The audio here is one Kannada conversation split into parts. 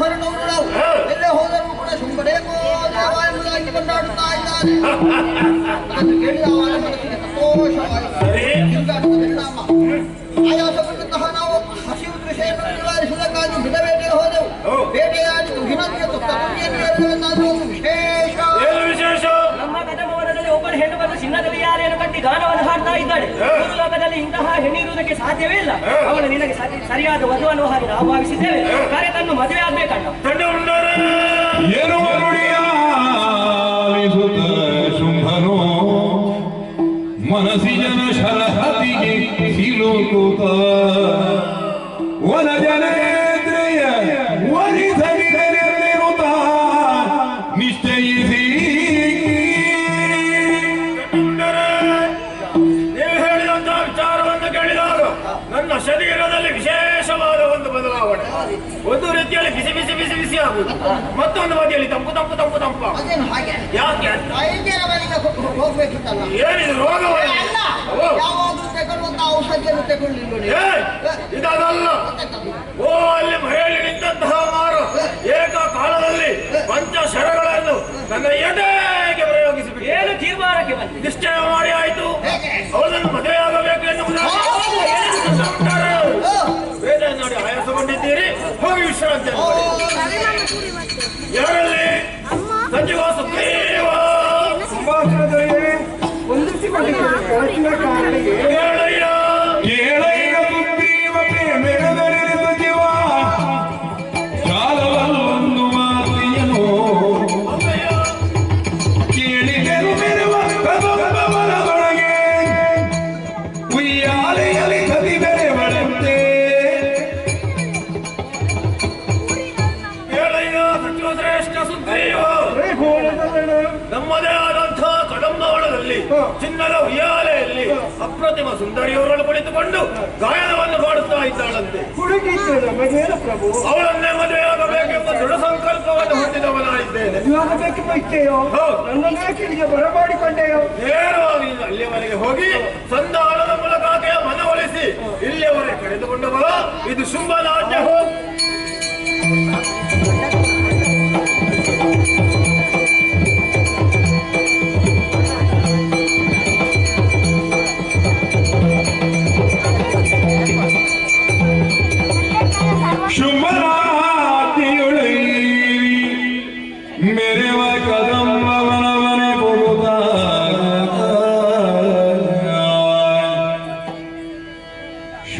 ಹೊರಟವರು ಎಲ್ಲೇ ಹೋದರೂ ಕೂಡ ಶುಂಭರೇ ದೇವ ಕೊಂಡಾಡುತ್ತಾ ಇದ್ದಾರೆ ಅದನ್ನು ಕೇಳಿದ ಆಯಾಸಪಟ್ಟಂತಹ ನಾವು ಹಸಿವು ದೃಶ್ಯವನ್ನು ನಿವಾರಿಸುವುದಕ್ಕಾಗಿ ಹಿಡಬೇಟೆಗೆ ಹೋದೆವು. ಬೇಟೆಯಾಡಿದ್ದು ಹಿಮಕ್ಕೆ ತುಪ್ಪ ಚಿನ್ನದಲ್ಲಿ ಯಾರೇನು ಕಟ್ಟಿ ಗಾನವನ್ನು ಹಾಡ್ತಾ ಇದ್ದಾಳೆ. ಮೂರು ಲೋಕದಲ್ಲಿ ಇಂತಹ ಹೆಣ್ಣಿರುವುದಕ್ಕೆ ಸಾಧ್ಯವೇ ಇಲ್ಲ. ಅವಳು ನಿನಗೆ ಸರಿಯಾದ ವಧು ಅನ್ನುವ ಹಾಗೆ ನಾವು ಭಾವಿಸಿದ್ದೇವೆ ಕಾರ್ಯ ತನ್ನ ಮದುವೆ ಆಗ್ಬೇಕಣ್ಣ. ತಂಡ ಜನ ಶರಹತಿಗೆ ಸಿಲುಕುತ್ತ. ವನ ಜನೇಂದ್ರಿಯ ಆಗುವುದು ಮತ್ತೊಂದು ಬದಿಯಲ್ಲಿ ತಂಪು ತಂಪು ತಂಪು ತಂಪು. ಅದೇನು ಹಾಗೆ. ಯಾಕೆ? ಅಂತ? ವೈದ್ಯರ ಬಳಿಗೆ ಹೋ- ಹೋಗ್ಬೇಕಿತ್ತಲ್ಲ. ಏನಿದು ರೋಗ ಅಲ್ಲ ಓ. ಯಾವಾಗಲೂ ತಗೊಳ್ಳುವಂತ ಔಷಧಿಯನ್ನು ತಗೊಳ್ಳಿಲ್ಲ ನೀವು? ಏ, ಇದಲ್ಲ ಓ ಅಲ್ಲಿ ಮಹಿಳೆ ನಿಂತಹ ಮಾರು. ಏಕ ಕಾಲದಲ್ಲಿ ಪಂಚ ಶರಗಳನ್ನು ನನ್ನ ಎದೆಗೆ ಪ್ರಯೋಗಿಸಬೇಕು. ಏನು ತೀರ್ಮಾನಕ್ಕೆ ಬಂದಿದೆ ನಿಶ್ಚಯ ಮಾಡಿ ಆಯ್ತು. ಹೇಗೆ? ಅವಳನ್ನು ಮದುವೆಯಾಗಬೇಕು ಎನ್ನುವುದಾಗಿ ಉಂಟಾರೆ. ಓ, ಬೇರೆ ನೋಡಿ ಆಯಾಸಗೊಂಡಿದ್ದೀರಿ. ವಿಶ್ರಾಂತಿ. ಯಾರಲ್ಲಿ? ಸಂಜೀವ ಸುಗ್ರೀವ ಹೇಳಯ್ಯ. ಕೇಳೈನ ನಮ್ಮದೇ ಆದಂತಹ ಕದಂಬವನದಲ್ಲಿ ಚಿನ್ನದ ಉಯ್ಯಾಲೆಯಲ್ಲಿ ಅಪ್ರತಿಮ ಸುಂದರಿಯವರನ್ನು ಕುಳಿತುಕೊಂಡು ಗಾಯನವನ್ನು ಮಾಡುತ್ತಾ ಇದ್ದಾಳಂತೆ. ಪ್ರಭು. ಅವಳನ್ನೇ ಮದುವೆಯಾಗಬೇಕೆಂಬ ದೃಢ ಸಂಕಲ್ಪವನ್ನು ಹೊಂದಿದವನಾಗಿದ್ದೇನೆ. ಬರಮಾಡಿಕೊಂಡೆಯೋ ನೇರವಾಗಿ ಅಲ್ಲಿಯವರೆಗೆ ಹೋಗಿ ಸಂಧಾನದ ಮೂಲಕ ಆಕೆಯ ಮನವೊಲಿಸಿ ಇಲ್ಲಿಯವರೆಗೆ ಕರೆದುಕೊಂಡು ಬಾ. ಇದು ಶುಂಭನಾ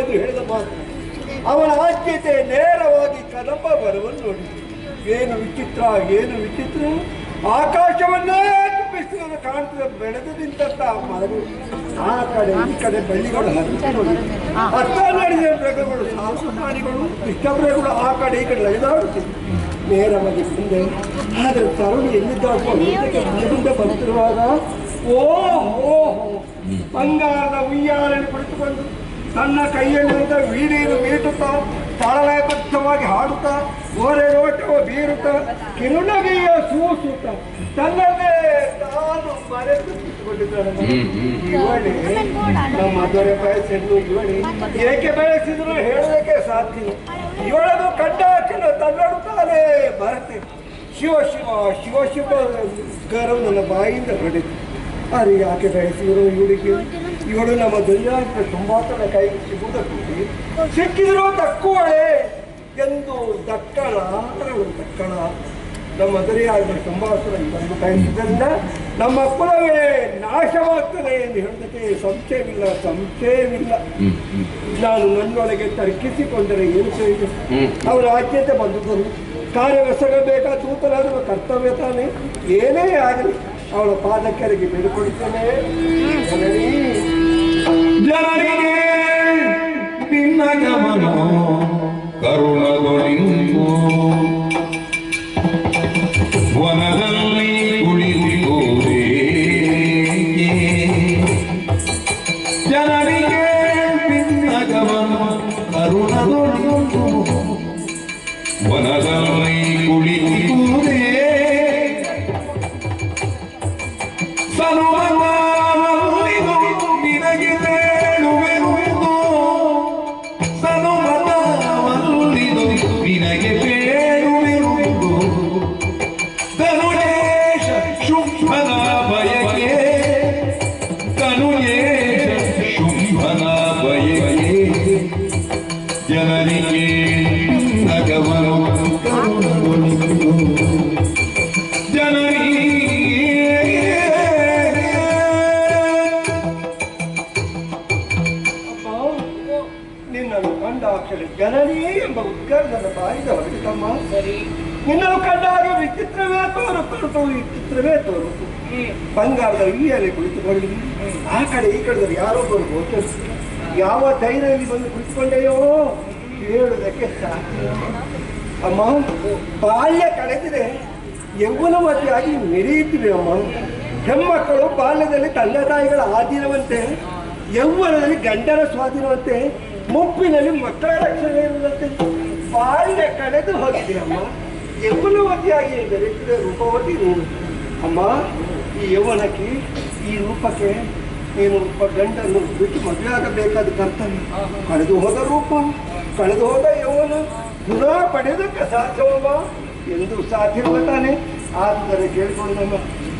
ಎಂದು ಹೇಳಿದ ಮಾತು. ಅವನ ಆಶ್ಚರ್ಯತೆ ನೇರವಾಗಿ ಕದಂಬ ಬರವನ್ನು ನೋಡಿ. ಏನು ವಿಚಿತ್ರ ಏನು ವಿಚಿತ್ರ. ಆಕಾಶವನ್ನೇ ತುಂಬಿಸಿದ ಕಾಣ್ತದೆ, ಬೆಳೆದು ನಿಂತ ಮರಗಳು. ಆ ಕಡೆ, ಈ ಕಡೆ ಬಳ್ಳಿಗಳು ಹರಿದು ನಡೆದ ಮೃಗಗಳು ಸಾಹಸ ಪ್ರಾಣಿಗಳು ಇಷ್ಟಪ್ರಗಳು ಆ ಕಡೆ, ಈ ಕಡೆ ಲೈದಾಡುತ್ತಿವೆ ನೇರವಾಗಿ ಮುಂದೆ ಆದರೆ ತರುಣಿ ಎಲ್ಲಿದ್ದಾಗುವ ಮುಂದೆ ಬರ್ತಿರುವಾಗ ಓ ಓ ಬಂಗಾರದ ಉಯ್ಯಾಲನ್ನು ಕುಳಿತುಕೊಂಡು ತನ್ನ ಕೈಯಲ್ಲಿದ್ದ ವೀಡಿಯನ್ನು ಮೀಟುತ್ತಾ ತಾಳಲಯಬದ್ಧವಾಗಿ ಹಾಡುತ್ತಾ ಓರೆ ರೋಟವ ಬೀರುತ್ತ ಕಿರುನಗೆಯ ಸೂಸುತ್ತ ತನ್ನದೇ ತಾನು ಮರೆತು ಇವಳಿ ನಮ್ಮ ದೊರೆ ಬಯಸಿದ್ರು ಇವಳಿ. ಏಕೆ ಬಯಸಿದ್ರು ಹೇಳೋದಕ್ಕೆ ಸಾಧ್ಯ ಇವಳದು ಕಂಡಾಕಿನ ತನ್ನಡುತ್ತಾನೆ ಬರತೆ ಶಿವ ಶಿವ ಶಿವ ಶಿವ ಗರವು ನನ್ನ ಬಾಯಿಂದ ಹೊಡೆದು. ಅರೆ ಯಾಕೆ ಬಯಸಿದ್ರು ಇವಳಿಗೆ? ಇವಳು ನಮ್ಮ ದುರ್ಯಾತ್ರ ತುಂಬಾತನ ಕೈ ಸಿಗುವುದಕ್ಕೂ ಸಿಕ್ಕಿದ್ರು ತಕ್ಕುವಳೆ ಎಂದು ದಕ್ಕಳ ಅರಳು ದಕ್ಕಳ ನಮ್ಮ ದರಿಯಾದ ಸಂಭಾಷಣ ಇದನ್ನು ಕಾಯಿಸಿದ್ದರಿಂದ ನಮ್ಮ ಕುಲವೇ ನಾಶವಾಗ್ತದೆ ಎಂದು ಹೇಳಿದಕ್ಕೆ ಸಂಶಯವಿಲ್ಲ ಸಂಶಯವಿಲ್ಲ. ನಾನು ನನ್ನೊಳಗೆ ತರ್ಕಿಸಿಕೊಂಡರೆ ಏನು ಪ್ರಯೋಜನ? ಅವರ ಆದ್ಯತೆ ಬಂದುದರು ಕಾರ್ಯವೆಸಗಬೇಕಾ ದೂತರಾದ ಕರ್ತವ್ಯ ತಾನೇ? ಏನೇ ಆಗಲಿ ಅವಳ ಪಾದಕ್ಕೆರೆಗೆ ಬೇಡಿಕೊಳ್ಳುತ್ತೇನೆ ಜನನಿ ಜನರಿಗೆ ನಿನ್ನ ಗಮನ ಕರುಣದೊಳಿಂದು ವನದಲ್ಲಿ ನಿನ್ನನ್ನು ಕಂಡ ಅಕ್ಷರ ಜನನಿ ಎಂಬ ಉದ್ಗಾರ ನನ್ನ ತಮ್ಮ. ಸರಿ. ನಿನ್ನನ್ನು ಕಂಡಾಗ ವಿಚಿತ್ರವೇ ತೋರುತ್ತಿರುತ್ತು ವಿಚಿತ್ರವೇ ತೋರು ಬಂಗಾರದ ಇಲ್ಲಿಯಲ್ಲಿ ಕುಳಿತುಕೊಳ್ಳಿ. ಆ ಕಡೆ ಈ ಕಡೆದಲ್ಲಿ ಯಾರೊಬ್ಬರು ಗೋಚರಿಸಿ ಯಾವ ಧೈರ್ಯದಲ್ಲಿ ಬಂದು ಕುಳಿತುಕೊಂಡೆಯೋ? ಹೇಳುವುದಕ್ಕೆ ಸಾಧ್ಯ ಅಮ್ಮ ಬಾಲ್ಯ ಕಳೆದಿದೆ. ಯೌವನವತಿಯಾಗಿ ಮೆರೆಯುತ್ತಿವೆ ಅಮ್ಮ. ಹೆಮ್ಮಕ್ಕಳು ಬಾಲ್ಯದಲ್ಲಿ ತಂದೆ ತಾಯಿಗಳ ಆಧೀನವಂತೆ ಯೌವನದಲ್ಲಿ ಗಂಡನ ಸ್ವಾಧೀನವಂತೆ ಮುಪ್ಪಿನಲ್ಲಿ ಮಕ್ಕಳ ರಕ್ಷಣೆ ಇರುವಂತೆ ಬಾಲ್ಯ ಕಳೆದು ಹೋಗಿದೆ ಅಮ್ಮ. ಯೌವನವತಿಯಾಗಿ ಬೆರೆತಿದೆ ರೂಪವತಿ ನೀನು. ಅಮ್ಮ, ಈ ಯೌವನಕ್ಕೆ ಈ ರೂಪಕ್ಕೆ ನೀನು ಒಬ್ಬ ಗಂಡನ್ನು ಬಿಟ್ಟು ಮದುವೆ ಆಗಬೇಕಾದ ಕರ್ತವ್ಯ. ಕಳೆದು ಹೋದ ರೂಪ, ಕಳೆದು ಹೋದ ಯೌವನ ಪುನಃ ಪಡೆಯೋದಕ್ಕೆ ಸಾಧ್ಯವಮ್ಮ? ಎಂದು ಸಾಧ್ಯವ ತಾನೆ. ಆದರೆ ಕೇಳಿಕೊಂಡಮ್ಮ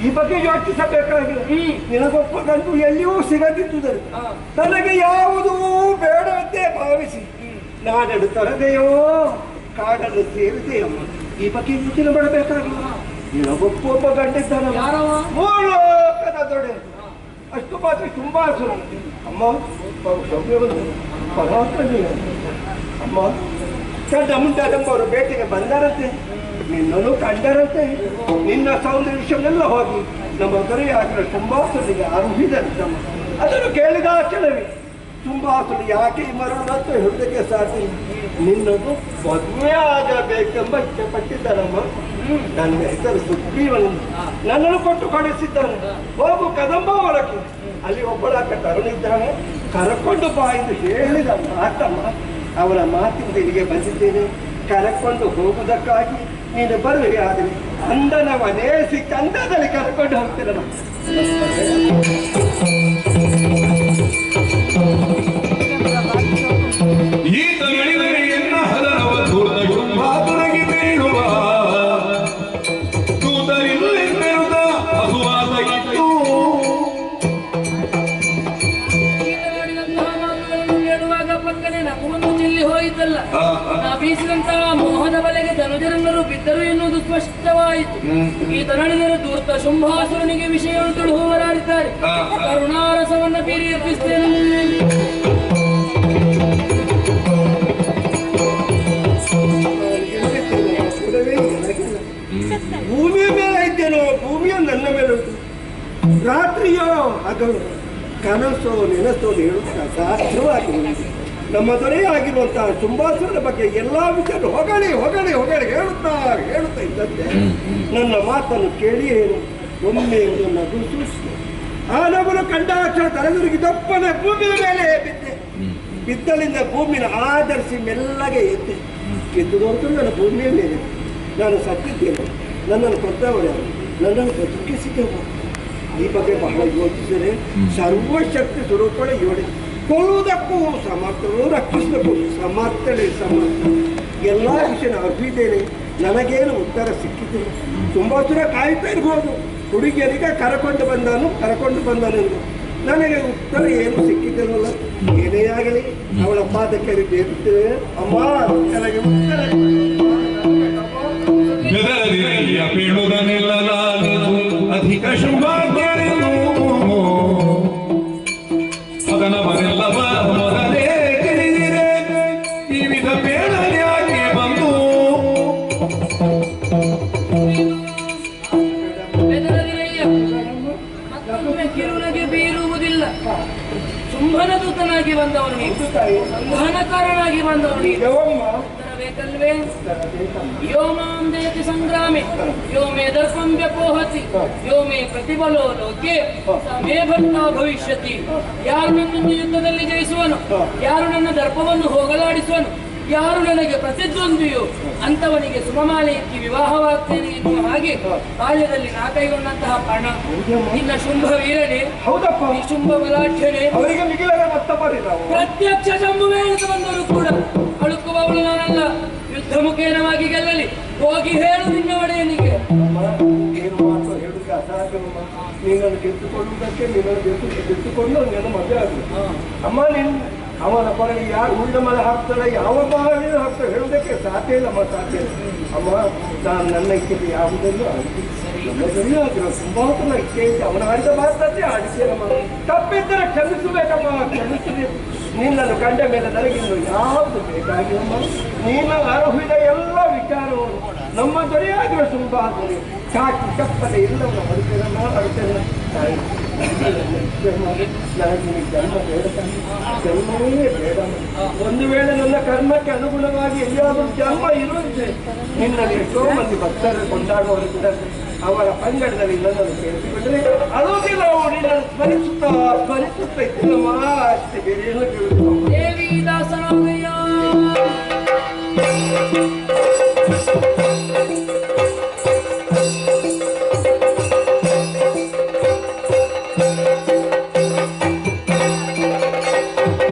ಈ ಬಗ್ಗೆ ಯೋಚಿಸಬೇಕಾಗಿಲ್ಲ. ನಿನಗೊಬ್ಬ ಗಂಡು ಎಲ್ಲಿಯೂ ಸಿಗದಿದ್ದುದರು ತನಗೆ ಯಾವುದೂ ಬೇಡವಂತೆ ಭಾವಿಸಿ. ನಾನೆಡು ತರದೆಯೋ ಕಾಡಲು ಸೇರಿದೆಯಮ್ಮ ಈ ಬಗ್ಗೆ ಯೋಚನೆ ಮಾಡಬೇಕಾಗಿಲ್ಲ ನಿನಗೊಪ್ಪ ಒಬ್ಬ ಭೂಲೋಕದ ದೊಡೆ. ಅಷ್ಟು ಮಾತ್ರ ತುಂಬಾ ಸುರ. ಅಮ್ಮ ಪರಮಾತ್ಮ ಅಮ್ಮ ಅಮ್ಮ ಕಂಡ ಮುಂಟಾದಂಬವರು ಬೇಟೆಗೆ ಬಂದರಂತೆ. ನಿನ್ನನ್ನು ಕಂಡರಂತೆ ನಿನ್ನ ಸೌಂದರ್ಯವೆಲ್ಲ ಹೋಗಿ. ನಮ್ಮ ದೊರೆಯಾಗಿರೋ ಅರ್ಹಿದರು ತಮ್ಮ. ಅದನ್ನು ಕೇಳಿದ ಕ್ಷಣವೇ ತುಂಬಾಸುರು ಯಾಕೆ ಈ ಹೃದಯಕ್ಕೆ ಸಾಧ್ಯ. ನಿನ್ನದು ಮದುವೆ ಆಗಬೇಕೆಂಬ ಇಚ್ಛೆ ನನ್ನ ಹೆಸರು ಸುಗ್ರೀವನು. ನನ್ನನ್ನು ಕೊಟ್ಟು ಕಳಿಸಿದ್ದಾನೆ ಹೋಗು ಕದಂಬ ಒಳಕ್ಕೆ. ಅಲ್ಲಿ ಒಬ್ಬಳಾಕ ಕರುಣಿದ್ದಾನೆ ಕರಕೊಂಡು ಬಾ ಎಂದು ಹೇಳಿದ ಮಾತಮ್ಮ. ಅವರ ಇಲ್ಲಿಗೆ ಬಂದಿದ್ದೇನೆ. ಕರಕೊಂಡು ಹೋಗುವುದಕ್ಕಾಗಿ ನೀನು ಬರುವೆ ಆದರೆ ಅಂದನವನೇ ಸಿಕ್ಕ ಅಂದದಲ್ಲಿ ಕರ್ಕೊಂಡು ಹೋಗ್ತೀರಮ್ಮ ಈ ತರಣಿದರು ದೂರ್ತ ಶುಂಭಾಸುರನಿಗೆ ವಿಷಯವನ್ನು ತಿಳು ಹೋರಾಡಿದ್ದಾರೆ. ಕರುಣಾರಸವನ್ನ ಬೀರಿ ಎಬ್ಬಿಸ್ತೇನೆ ಭೂಮಿಯ ಮೇಲೆ ಇದ್ದೇನೋ ಭೂಮಿಯ ನನ್ನ ಮೇಲೆ ಉಂಟು. ರಾತ್ರಿಯೋ ಅದು ಕನಸೋ ನೆನಸೋ ಹೇಳುತ್ತಾ ಸಾಧ್ಯವಾಗಿ. ನಮ್ಮ ದೊರೆಯಾಗಿರುವಂತಹ ಶುಂಭಾಸುರನ ಬಗ್ಗೆ ಎಲ್ಲಾ ವಿಚಾರ ಹೊಗಳಿ ಹೊಗಳಿ ಹೊಗಳಿ ಹೇಳುತ್ತಾ ಹೇಳುತ್ತಾ ಇದ್ದಂತೆ ನನ್ನ ಮಾತನ್ನು ಕೇಳಿ ಏನು ಒಮ್ಮೆ ಒಂದು ನಗು ಸೂಚಿಸಿದೆ ಆ ನಗುನು ಕಂಡಾಕ್ಷಣ ತಲೆದುರುಗಿ ದಪ್ಪನೆ ಭೂಮಿಯ ಮೇಲೆ ಬಿದ್ದೆ. ಬಿದ್ದಲಿಂದ ಭೂಮಿನ ಆಧರಿಸಿ ಮೆಲ್ಲಗೆ ಎದ್ದೆ. ಎದ್ದು ನನ್ನ ಭೂಮಿಯ ಮೇಲೆ. ನಾನು ಸತ್ತಿದ್ದೇನೆ. ನನ್ನನ್ನು ಕೊಟ್ಟವರು ನನ್ನನ್ನು ಬದುಕಿಸಿದ್ದೇವೆ ಈ ಬಗ್ಗೆ ಬಹಳ ಯೋಚಿಸಿದರೆ ಸರ್ವಶಕ್ತಿ ಸ್ವರೂಪಳೆ ಇವಳೆ ಕೊಲ್ಲುವುದಕ್ಕೂ ಸಮರ್ಥರು ರಕ್ಷಿಸಬೇಕು. ಸಮರ್ಥನೆ, ಸಮರ್ಥ. ಎಲ್ಲ ವಿಷಯ ಅರ್ಪಿದ್ದೇನೆ ನನಗೇನು ಉತ್ತರ ಸಿಕ್ಕಿದೆ ತುಂಬ ದೂರ ಕಾಯ್ತಾ ಇರ್ಬೋದು. ಹುಡುಗಿಯರಿಗೆ ಕರಕೊಂಡು ಬಂದನು, ಕರಕೊಂಡು ಬಂದನೆಂದು. ನನಗೆ ಉತ್ತರ ಏನು ಸಿಕ್ಕಿದ್ದಿರಲ್ಲ ಏನೇ ಆಗಲಿ, ಅವಳ ಪಾದಕ್ಕೆ ಬೇರುತ್ತೇವೆ. ಅಮ್ಮ, ನನಗೆ ಉತ್ತರ ಅಧಿಕ ಶುಭಾಗ್ಯರೆಂದು ನೀನು ದೇವಮ್ಮ ಬೇಕಲ್ವೇ ಯೋ ಮಾಂ ಜಯತಿ ಸಂಗ್ರಾಮೆ ಯೋ ಮೇ ದರ್ಪಂ ವ್ಯಪೋಹತಿ ಯೋ ಮೇ ಪ್ರತಿಫಲೋ ಲೋಕೆ ಮೇ ಭಕ್ತ ಭವಿಷ್ಯತಿ. ಯಾರು ನನ್ನನ್ನು ಯುದ್ಧದಲ್ಲಿ ಜಯಿಸುವನು? ಯಾರು ನನ್ನ ದರ್ಪವನ್ನು ಹೋಗಲಾಡಿಸುವನು? ಯಾರು ನನಗೆ ಪ್ರತಿದ್ವಂದ್ವಿಯೋ? ಅಂತವನಿಗೆ ಸುಮಮಾಲೆ ಇಕ್ಕಿ ವಿವಾಹವಾಗ್ತೇನೆ ಎನ್ನುವ ಹಾಗೆ ಬಾಲ್ಯದಲ್ಲಿ ನಾ ಕೈಗೊಂಡಂತಹ ಪಣ. ನಿನ್ನ ಶುಂಭ ವೀರನೇ ಹೌದಪ್ಪ ಶುಂಭ ಬಲಾಢ್ಯನೇ ಪ್ರತ್ಯಕ್ಷ ಶಂಭುವೇ ಹೋಗಿ ಹೇಳು ನಿನ್ನ ಒಡೆಯನಿಗೆ. ಏನು ಮಾತು ಹೇಳುವುದಕ್ಕೆ ಅಸಾಧ್ಯವಮ್ಮ ನೀನನ್ನು ಗೆದ್ದುಕೊಳ್ಳುವುದಕ್ಕೆ ನಿನ್ನನ್ನು ಗೆದ್ದು ಗೆದ್ದುಕೊಂಡು ನನ್ನ ಮದುವೆ ಆಗ್ತದೆ ಅಮ್ಮ ನೀನು ಅವನ ಪರ ಯಾರು ಉಳ್ಳ ಮನೆ ಹಾಕ್ತಾಳೆ ಯಾವ ಬಾಗಿಲು ಹಾಕ್ತಾಳೆ ಹೇಳುವುದಕ್ಕೆ ಸಾಧ್ಯ ಇಲ್ಲಮ್ಮ ಸಾಧ್ಯ ಇಲ್ಲ. ಅಮ್ಮ ನಾನು ನನ್ನ ಇಚ್ಛೆ ಯಾವುದನ್ನು ಆಡಿದ್ದೀನಿ ತಪ್ಪಿದ್ದರೆ ಕ್ಷಮಿಸಬೇಕಮ್ಮ ಕ್ಷಮಿಸಬೇಕು ನಿನ್ನನ್ನು ಕಂಡ ಮೇಲೆ ನನಗಿನ್ನು ಯಾವುದು ಬೇಕಾಗಿಲ್ಲಮ್ಮ ನೀನು ಅರ್ಹಿದ ಎಲ್ಲ ವಿಚಾರವನ್ನು ನಮ್ಮ ದೊರೆಯಾಗಿರೋ ಸಂಪಾದನೆ ಕಾಕಿ ಕಪ್ಪದೆ ಎಲ್ಲವನ್ನು ಹೊರತೇನಮ್ಮ. ಜನ್ಮವೇ ಬೇಡ ಒಂದು ವೇಳೆ ನನ್ನ ಕರ್ಮಕ್ಕೆ ಅನುಗುಣವಾಗಿ ಎಲ್ಲಿಯಾದರೂ ಜನ್ಮ ಇರುವಂತೆ ನಿನ್ನಲ್ಲಿ ಎಷ್ಟೋ ಮಂದಿ ಭಕ್ತರು ಕೊಂಡಾಡುವವರಿದ್ದಾರೆ ಅವರ ಪಂಗಡದಲ್ಲಿ ನನ್ನನ್ನು ಸೇರಿಸಿಕೊಂಡರೆ ಅಳೋದಿಲ್ಲ ಅವಳು ನಿನ್ನನ್ನು ಸ್ಮರಿಸುತ್ತಾ ಸ್ಮರಿಸುತ್ತಾ ಇದ್ದಲ್ಲಮ್ಮ ಮಾತೆ ಬೇರೆ ಏನು ಕೇಳುವುದಿಲ್ಲ ದೇವಿ